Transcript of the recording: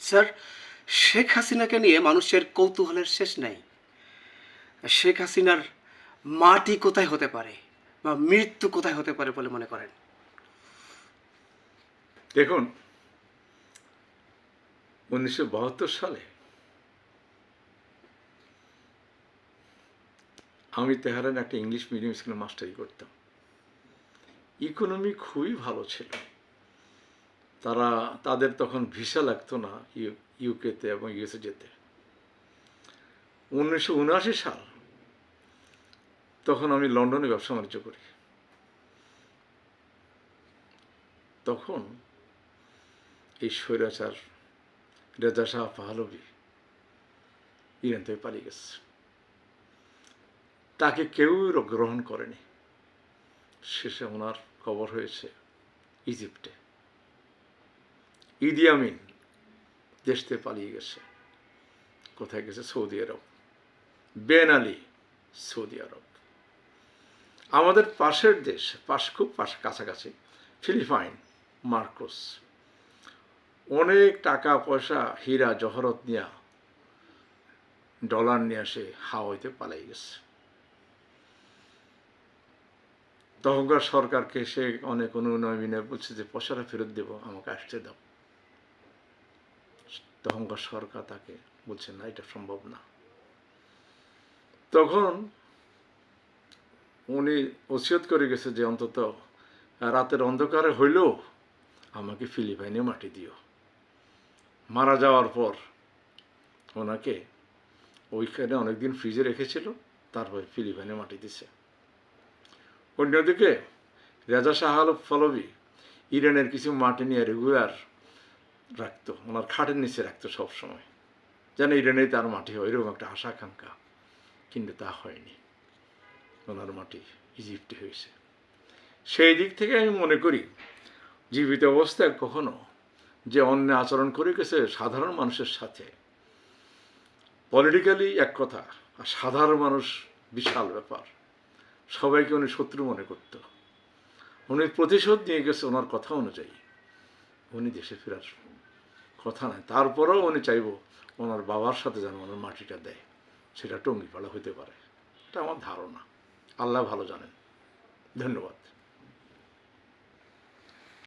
Sir, Sheikh হাসিনাকে নিয়ে মানুষের কৌতূহলের শেষ নাই। শেখ হাসিনার মাটি কোথায় হতে পারে বা মৃত্যু কোথায় হতে পারে বলে মনে করেন? দেখুন, উনিশশো বাহাত্তর সালে আমি তেহারান একটা ইংলিশ মিডিয়াম স্কুলে মাস্টারি করতাম। ইকোনমি খুবই ভালো ছিল। তারা, তাদের তখন ভিসা লাগতো না ইউ ইউকেতে এবং ইউএসএ যেতে উনিশশো উনআশি সাল তখন আমি লন্ডনে ব্যবসা বাণিজ্য করি। তখন এই স্বৈরাচার রেজা শাহ পাহলবি ইরান থেকে পালিয়ে গেছে। তাকে কেউ গ্রহণ করেনি। শেষে ওনার খবর হয়েছে ইজিপ্টে। ইদি আমিন। দেশ থেকে পালিয়ে গেছে। কোথায় গেছে? Saudi Arab. Ben Ali, Saudi Arab. আমাদের পাশের দেশ, পাশ খুব পাশ কাছাকাছি, ফিলিপাইন, মার্কোস। অনেক টাকা, পয়সা, হীরা, জহরত নিয়ে, ডলার নিয়ে আসে হাওয়াইতে পালাই গেছে। তখনকার সরকারকে সে অনেক অনুনয় বিনয় বলছে যে, পয়সাটা ফেরত দেবো, আমাকে আসতে দাও। তখনকার সরকার তাকে বলছে, না, এটা সম্ভব না। তখন উনি ওসিয়ত করে গেছে যে, অন্তত রাতের অন্ধকারে হইলেও আমাকে ফিলিপাইনে মাটি দিও। মারা যাওয়ার পর ওনাকে ওইখানে অনেকদিন ফ্রিজে রেখেছিল, তারপরে ফিলিপাইনে মাটি দিছে। অন্যদিকে রেজা শাহ আলফ ফলবি ইরানের কিছু মাটি নিয়ে রেগুলার রাখতো ওনার খাটের নিচে রাখতো সবসময়। যেন ইরানে তার মাটি হয়, এরকম একটা আশা আকাঙ্ক্ষা। কিন্তু তা হয়নি। ওনার মাটি ইজিপ্টে হয়েছে। সেই দিক থেকে আমি মনে করি, জীবিত অবস্থায় কখনো যে অন্য আচরণ করে গেছে সাধারণ মানুষের সাথে পলিটিক্যালি এক কথা, আর সাধারণ মানুষ বিশাল ব্যাপার। সবাইকে উনি শত্রু মনে করত। উনি প্রতিশোধ নিয়ে গেছে ওনার কথা অনুযায়ী। উনি দেশে ফেরার কথা নাই। তারপরেও উনি চাইব ওনার বাবার সাথে যেন ওনার মাটিটা দেয়। সেটা টঙ্গিপাড়া হতে পারে। এটা আমার ধারণা। আল্লাহ ভালো জানেন। ধন্যবাদ।